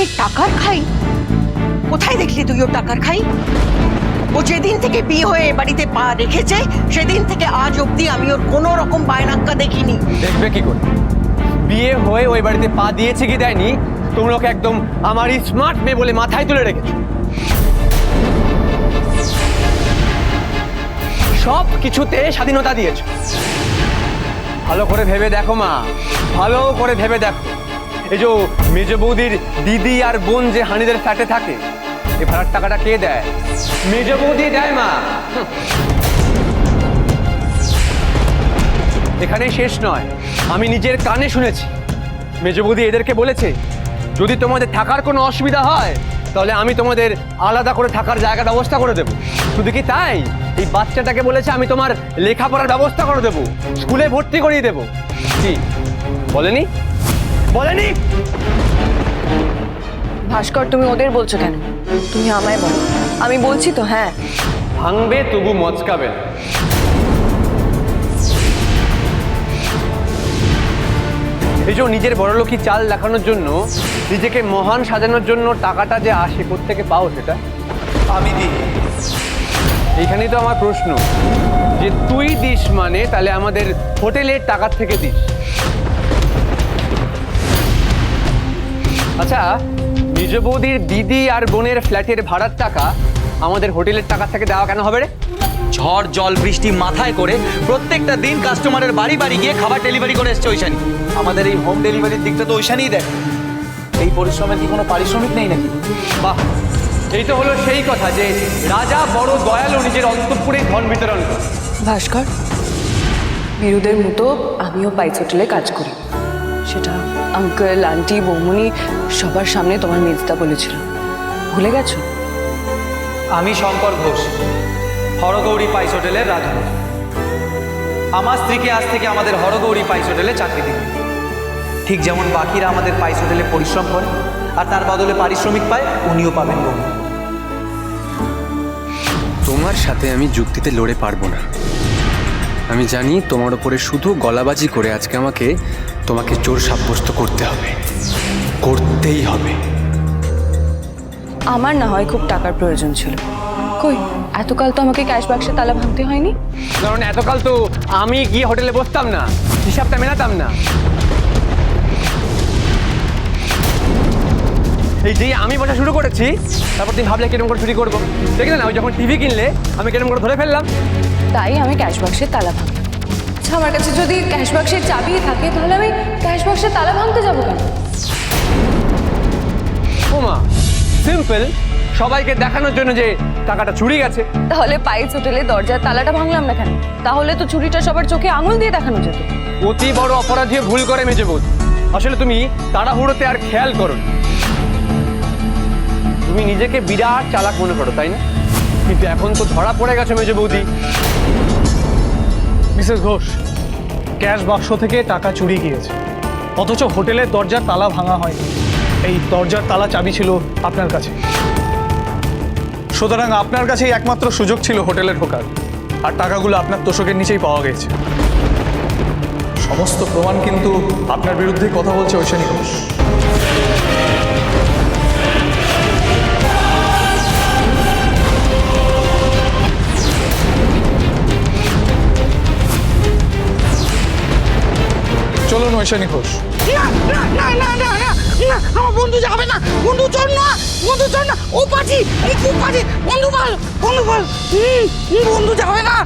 বাপের টাকার খাই? কোথায় দেখলি তুই ওর টাকার খাই? ও যেদিন থেকে বিয়ে হয়ে এ বাড়িতে পা রেখেছে, সেদিন থেকে আজ অবধি আমি ওর কোনো রকম বায়নাক্কা দেখিনি। দেখবে কি করে? বিয়ে হয়ে ওই বাড়িতে পা দিয়েছে কি দেয়নি, তোমরা একদম আমারই স্মার্ট মেয়ে বলে মাথায় তুলে রেখেছো। সব কিছুতে স্বাধীনতা দিয়েছ। ভালো করে ভেবে দেখো মা, ভালো করে ভেবে দেখো। এই যে মেজ বৌদির দিদি আর বোন যে হানিদের ফ্ল্যাটে থাকে এই ভাড়ার টাকাটা কে দেয়? মেজ বৌদি দেয় মা। হুম। এখানেই শেষ নয়, আমি নিজের কানে শুনেছি। মেজ বৌদি এদেরকে বলেছে, যদি তোমাদের থাকার কোনো অসুবিধা হয়, তাহলে আমি তোমাদের আলাদা করে থাকার জায়গা ব্যবস্থা করে দেবো। শুধু কি তাই? এই বাচ্চাটাকে বলেছে, আমি তোমার লেখাপড়ার ব্যবস্থা করে দেবো, স্কুলে ভর্তি করিয়ে দেবো। কি? বলেনি? বলেনি? ভাস্কর তুমি ওদের বলছো কেন? তুমি আমায় বলো। আমি বলছি তো হ্যাঁ। ভাঙবে তবু মচকাবে এই যে নিজের বড়লোকি চাল দেখানোর জন্য নিজেকে মহান সাজানোর জন্য টাকাটা যে আসে থেকে পাও সেটা? আমি দিই। এইখানেই তো আমার প্রশ্ন যে তুই দিস মানে তাহলে আমাদের হোটেলের টাকার থেকে দিস। আচ্ছা নিজ বৌদির দিদি আর বোনের ফ্ল্যাটের ভাড়ার টাকা আমাদের হোটেলের টাকা থেকে দেওয়া কেন হবে রে? ঝড়, জল, বৃষ্টি মাথায় করে প্রত্যেকটা দিন কাস্টমারের বাড়ি বাড়ি গিয়ে খাবার ডেলিভারি করে এসছে ঐশানি। আমাদের এই হোম ডেলিভারির দিকটা তো ঐশানিই দেয় এই পরিশ্রমের কি কোনো পারিশ্রমিক নেই নাকি? বাহ, এই তো হলো সেই কথা যে রাজা বড় দয়ালু নিজের অন্তঃপুরেই ধন বিতরণ করে। ভাস্কর, মেরুদের মতো আমিও পাইস হোটেলে কাজ করি। সেটা আঙ্কেল আন্টি বৌমনি সবার সামনে তোমার মেজদা বলেছিল। ভুলে গেছো? আমি শঙ্কর ঘোষ হরগৌরী পাইস হোটেলের রাজু আমার স্ত্রীকে আজ থেকে আমাদের হরগৌরী পাইস হোটেলে চাকরি দিন। ঠিক যেমন বাকিরা আমাদের পাইস হোটেলে পরিশ্রম করে আর তার বদলে পারিশ্রমিক পায় উনিও পাবেন বৌমা তোমার সাথে আমি যুক্তিতে লড়ে পারব না। আমি জানি তোমার ওপরে শুধু গলাবাজি করে আজকে আমাকে তোমাকে চোর সাব্যস্ত করতে হবে। করতেই হবে। আমার না হয় খুব টাকার প্রয়োজন ছিল। কই এতকাল তো আমাকে ক্যাশ বাক্সে তালা ভাঙতে হয়নি? কারণ এতকাল তো আমি গিয়ে হোটেলে বসতাম না হিসাবটা মেলাতাম না। এই যে আমি বসা শুরু করেছি তারপর তুমি ভাবলে কীরকম করে চুরি করব। দেখলে না ওই যখন টিভি কিনলে আমি কীরকম করে ধরে ফেললাম। তাই আমি ক্যাশ বাক্সের তালা ভাঙলাম। আচ্ছা আমার কাছে যদি ক্যাশ বাক্সের চাবি থাকে তাহলে আমি ক্যাশ বাক্সের তালা ভাঙতে যাব কেন? ওমা সিম্পল সবাইকে দেখানোর জন্য যে টাকাটা চুরি গেছে। তাহলে পাইস হোটেলে দরজার তালাটা ভাঙলাম না কেন? তাহলে তো চুরিটা সবার চোখে আঙুল দিয়ে দেখানো যেত। অতি বড় অপরাধী ভুল করে মেজে বোধ আসলে তুমি তাড়াহুড়োতে আর খেয়াল করো। তুমি নিজেকে বিরাট চালাক মনে করো তাই না? কিন্তু এখন তো ধরা পড়ে গেছে মেজে বৌদি। মিসেস ঘোষ, ক্যাশ বাক্স থেকে টাকা চুরি গিয়েছে। অথচ হোটেলের দরজার তালা ভাঙা হয়নি। এই দরজার তালা চাবি ছিল আপনার কাছে। সুতরাং আপনার কাছেই একমাত্র সুযোগ ছিল হোটেলে ঢোকার। আর টাকাগুলো আপনার তোষকের নিচেই পাওয়া গেছে। সমস্ত প্রমাণ কিন্তু আপনার বিরুদ্ধে কথা বলছে ঐশানী ঘোষ। চলুন ঐশানী ঘোষ। না না না না না না না আমার বন্ধু যাবে না বন্ধু চল না বন্ধু চল না ও পাচ্ছি ও খুব পাচ্ছি বন্ধু বল বন্ধু বল বন্ধু যাবে না।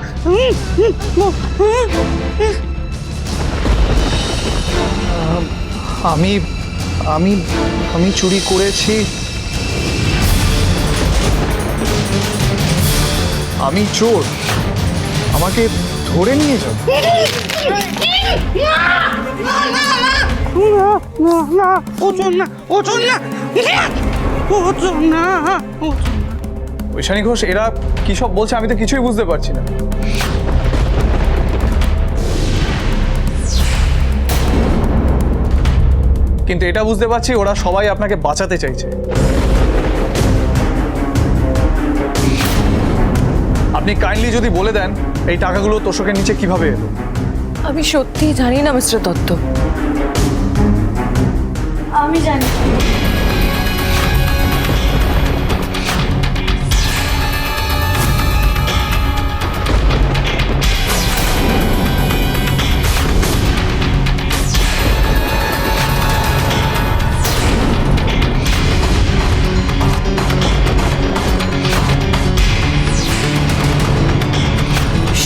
আমি আমি আমি চুরি করেছি। আমি চোর। আমাকে ধরে নিয়ে যাও। না না না ও চল না ও চল না ও চল না ও ঐশানী ঘোষ, এরা কি সব বলছে আমি তো কিছুই বুঝতে পারছি না। কিন্তু এটা বুঝতে পারছি, ওরা সবাই আপনাকে বাঁচাতে চাইছে। আপনি কাইন্ডলি যদি বলে দেন, এই টাকাগুলো তোষকের নিচে কীভাবে এলো? আমি সত্যি জানি না মিস্টার দত্ত। আমি জানি।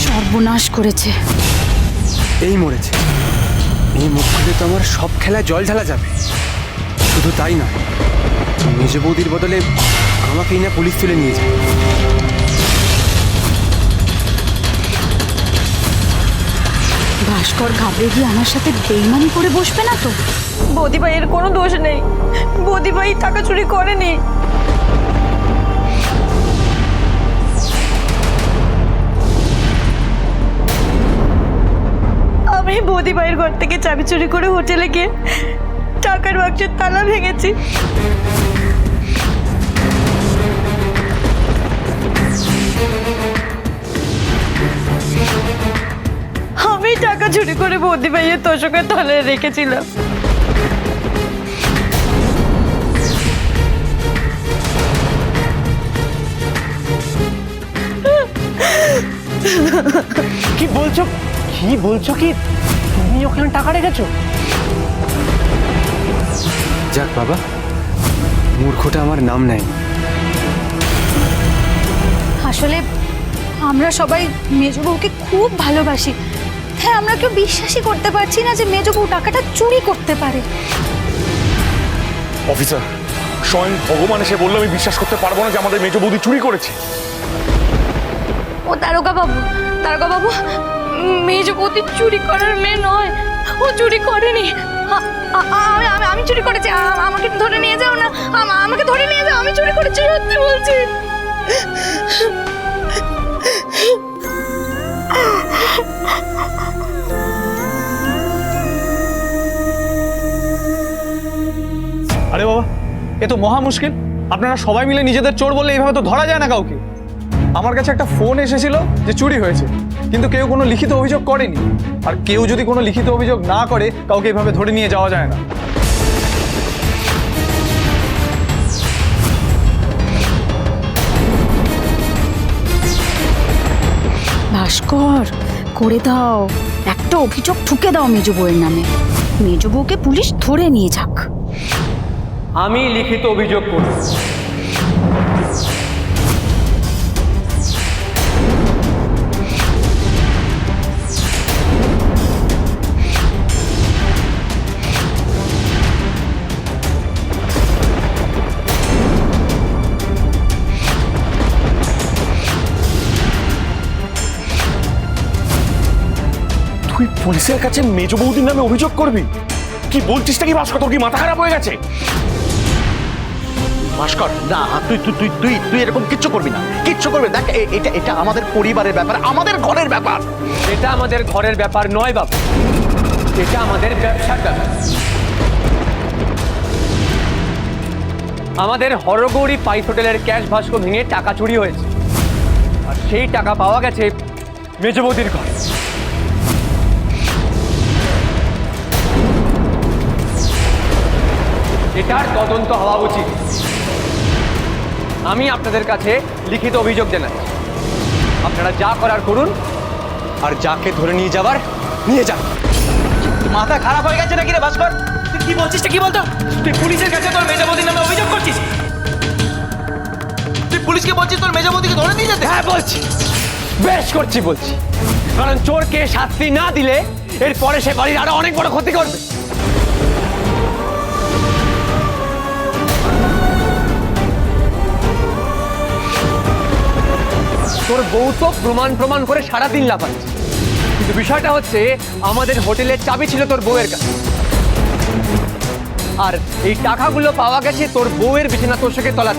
সর্বনাশ করেছে। এই মরেছে। এই মুখ খুলে তো আমার সব খেলা জল ঢালা যাবে। শুধু তাই নয় মেজ বৌদির বদলে আমাকেই না পুলিশ তুলে নিয়ে যায়। ভাস্কর ঘাবড়ে গিয়ে আমার সাথে বেইমানি করে বসবে না তো? বৌদিভাইয়ের কোনো দোষ নেই। বৌদিভাই টাকা চুরি করেনি। আমি বৌদি বৌদিভাইয়ের ঘর থেকে চাবি চুরি করে হোটেলে গিয়ে টাকার বাক্সের তালা ভেঙেছি। আমি টাকা চুরি করে বৌদিভাইয়ের তোষকের তলায় রেখেছিলাম। কি বলছো? কি বলছো কি? তুমি ওখানে টাকা রেখেছো? যাক বাবা মূর্খটা আমার নাম নেয় আসলে আমরা সবাই মেজবউকে খুব ভালোবাসি। হ্যাঁ আমরা কেউ বিশ্বাসই করতে পারছি না যে মেজবউ টাকাটা চুরি করতে পারে। অফিসার স্বয়ং ভগবান এসে বলল আমি বিশ্বাস করতে পারব না যে আমাদের মেজ বৌদি চুরি করেছে। ও তারকা বাবু তারকা বাবু মেজবতী চুরি করার মেয়ে নয়। ও চুরি করেনি। আমি আমি চুরি করেছি। আমাকে ধরে নিয়ে যাও না। আম- আমাকে ধরে নিয়ে যাও। আমি চুরি করেছি, সত্যি বলছি। আরে বাবা, এ তো মহা মুশকিল। আপনারা সবাই মিলে নিজেদের চোর বললে এইভাবে তো ধরা যায় না কাউকে। আমার কাছে একটা ফোন এসেছিল যে চুরি হয়েছে কিন্তু কেউ কোনো লিখিত অভিযোগ করেনি। আর কেউ যদি কোনো লিখিত অভিযোগ না করে কাউকে এভাবে ধরে নিয়ে যাওয়া যায় না। ভাস্কর করে দাও। একটা অভিযোগ ঠুকে দাও মেজ বউয়ের নামে। মেজ বউকে পুলিশ ধরে নিয়ে যাক। আমি লিখিত অভিযোগ করব পুলিশের কাছে মেজ বৌদির নামে অভিযোগ করবি? কি বলছিসটা কি ভাস্কর? তোর কি মাথা খারাপ হয়ে গেছে? ভাস্কর, না, তুই তুই তুই তুই তুই এরকম কিচ্ছু করবি না। কিচ্ছু করবি। দেখ এটা এটা আমাদের পরিবারের ব্যাপার, আমাদের ঘরের ব্যাপার। এটা আমাদের ঘরের ব্যাপার নয় বাবা। এটা আমাদের ব্যবসার ব্যাপার। আমাদের হরগৌরী পাইস হোটেলের ক্যাশ ভাস্কো ভেঙে টাকা চুরি হয়েছে। আর সেই টাকা পাওয়া গেছে মেজবৌদির ঘরে। এটার তদন্ত হওয়া উচিত। আমি আপনাদের কাছে লিখিত অভিযোগ জানাচ্ছি আপনারা যা করার করুন আর যাকে ধরে নিয়ে যাবার নিয়ে যান। মাথা খারাপ হয়ে গেছে নাকি রে ভাস্কর? তুই কি বলছিস কি বলতো? তুই পুলিশের কাছে তোর মেজাবতীর নামে অভিযোগ করছিস? তুই পুলিশকে বলছিস তোর মেজাবতীকে ধরে নিয়ে যেতে? হ্যাঁ বলছি। বেশ করছি বলছি। কারণ চোরকে শাস্তি না দিলে এরপরে সে বাড়ির আরও অনেক বড় ক্ষতি করবে। তোর বউ তো প্রমাণ প্রমাণ করে সারাদিন লাফাচ্ছে। কিন্তু বিষয়টা হচ্ছে, আমাদের হোটেলের চাবি ছিল তোর বউয়ের কাছে। আর এই টাকাগুলো পাওয়া গেছে তোর বউয়ের বিছানা তোষকের তলা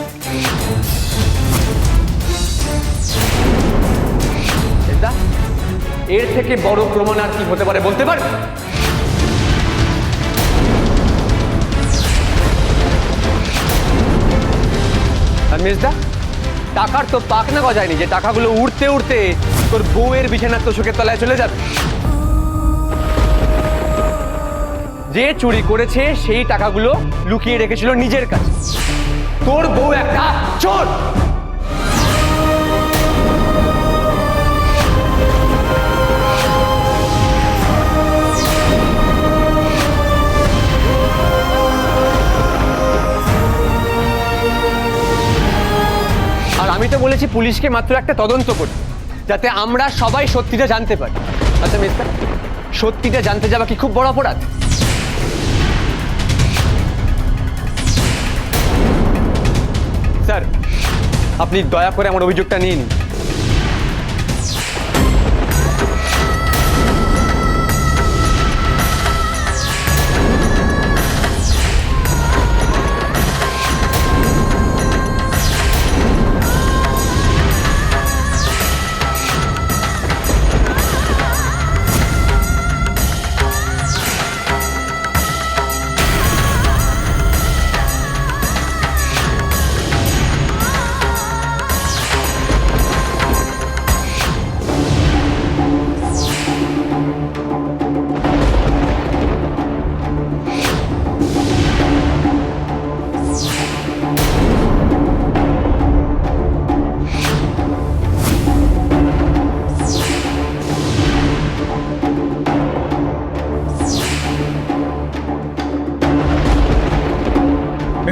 এর থেকে বড় প্রমাণ আর কি হতে পারে বলতে পারবে? মির্জা টাকার তো পাকনা গজায়নি, যে টাকাগুলো উড়তে উড়তে তোর বউয়ের বিছানার তোষকের তলায় চলে যাবে। যে চুরি করেছে সেই টাকাগুলো লুকিয়ে রেখেছিল নিজের কাছে। তোর বউ একটা চোর! আমি তো বলেছি পুলিশকে মাত্র একটা তদন্ত করতে, যাতে আমরা সবাই সত্যিটা জানতে পারি। আচ্ছা মিস্টার সত্যিটা জানতে যাওয়া কি খুব বড় অপরাধ? স্যার, আপনি দয়া করে আমার অভিযোগটা নিয়ে নিন।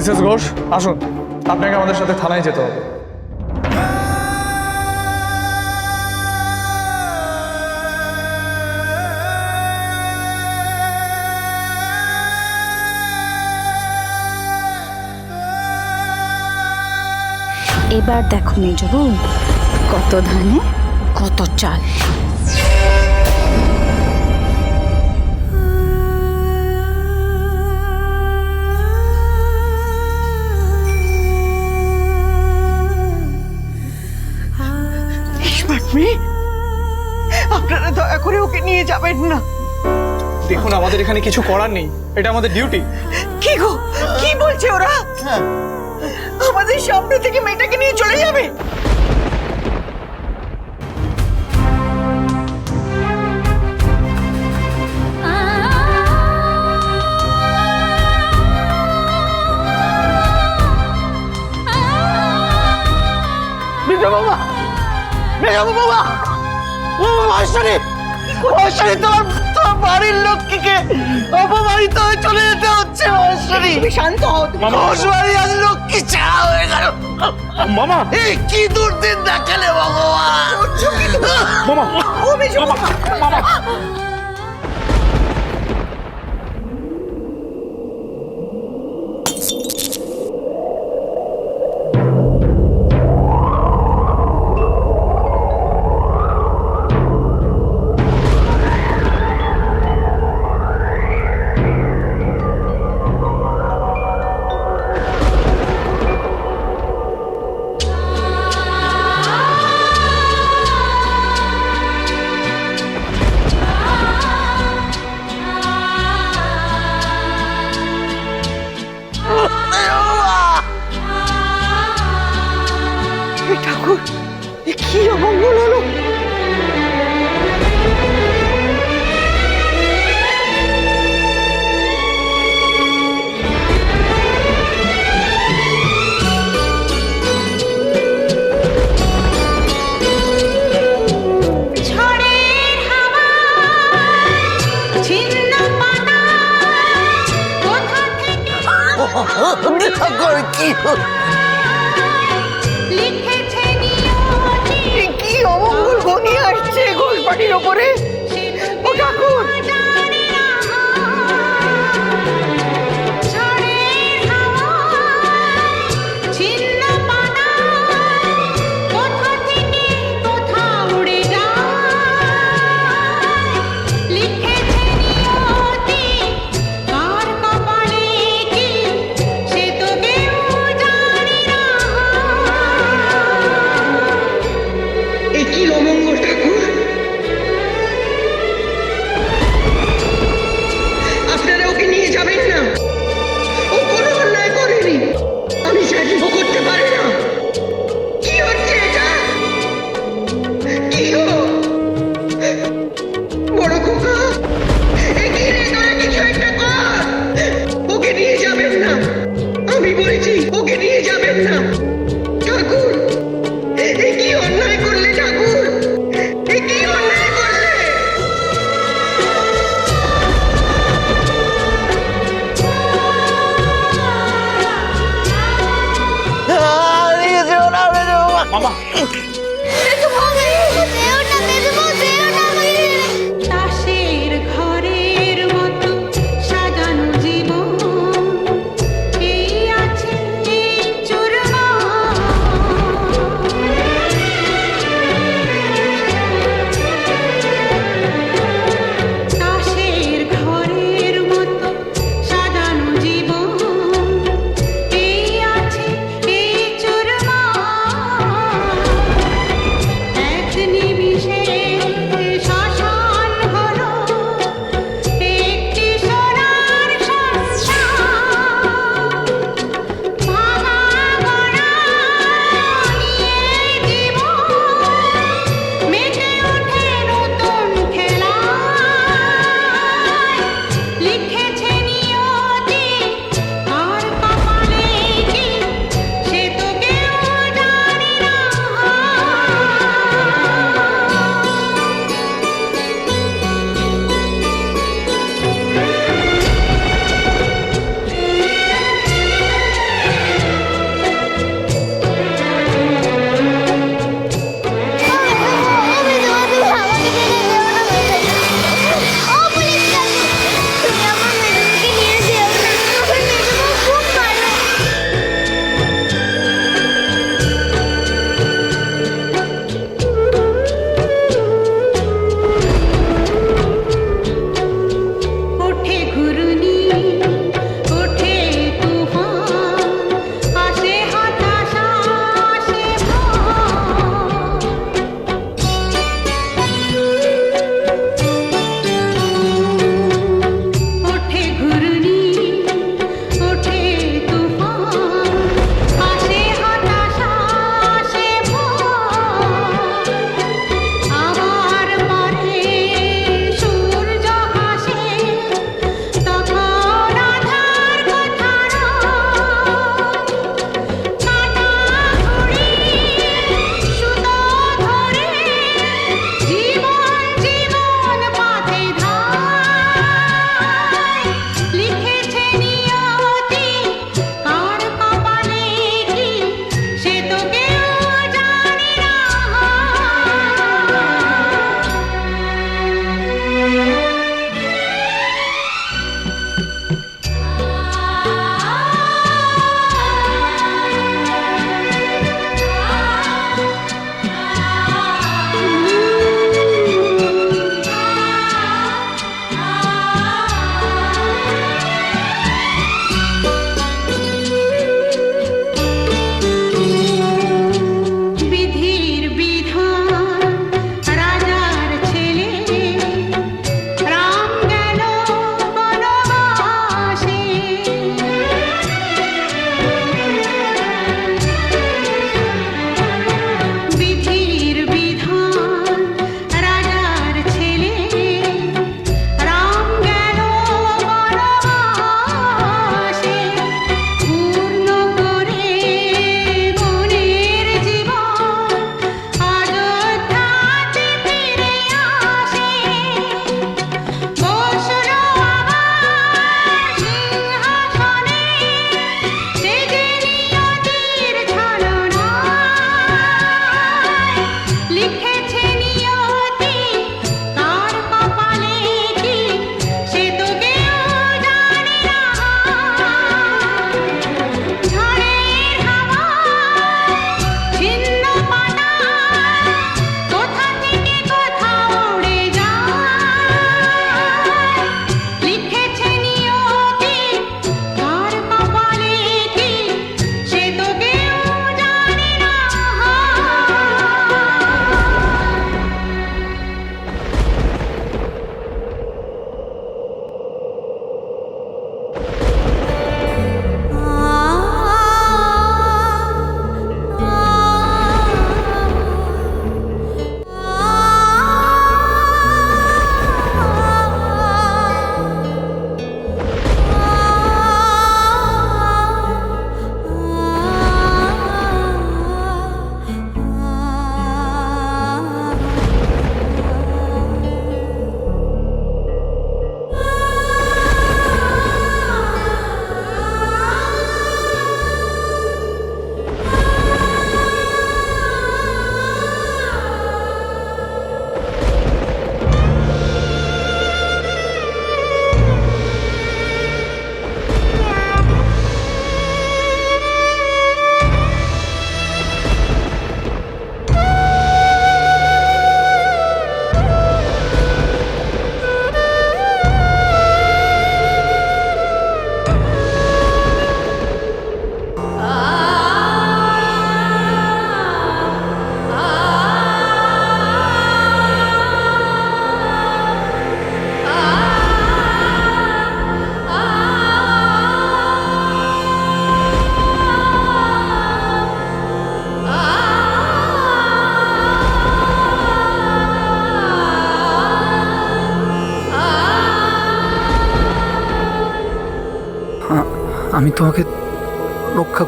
মিসেস ঘোষ, আসুন। আপনাকে আমাদের সাথে থানায় যেতে হবে। এবার দেখো মেজবু কত ধানে, কত চাল। স্মার্ট আপনারা দয়া করে ওকে নিয়ে যাবেন না। দেখুন আমাদের এখানে কিছু করার নেই। এটা আমাদের ডিউটি কি গো? কি বলছে ওরা? আমাদের সামনে থেকে মেয়েটাকে নিয়ে চলে যাবে? মেজো বাবা। ও মাস্টারি মাস্টারি তোমার তোমার বাড়ির লক্ষ্মীকে অপমানিত হয়ে চলে যেতে হচ্ছে মাস্টারি শান্ত হও ঘোষ বাড়ি আজ লক্ষ্মী ছাড়া হয়ে গেল। মামা। এই কি দুর্দিন দেখালে ভগবান? মামা। ও মেজো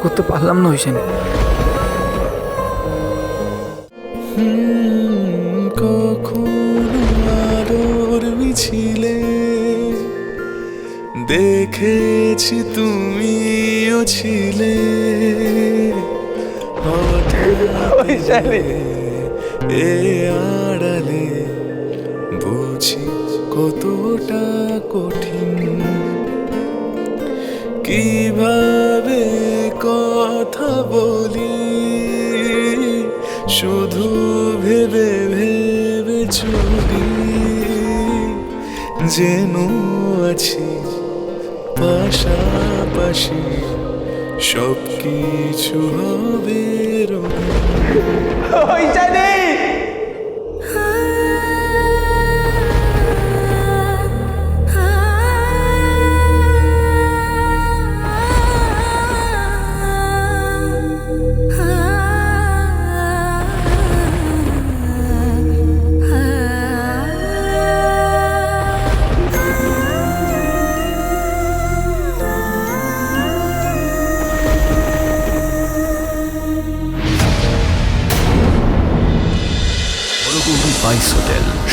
করতে পারলাম না আলোর মিছিলে দেখেছি তুমিও ছিলে। এ আড়ালে বুঝি কতটা কঠিন। কীভাবে কথা বলি শুধু ভেবে ভেবে চলি যেন আছি পাশাপাশি সব কিছু হবে রঙিন।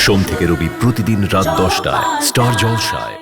সোম থেকে রবি প্রতিদিন রাত দশটায় স্টার জলসায়।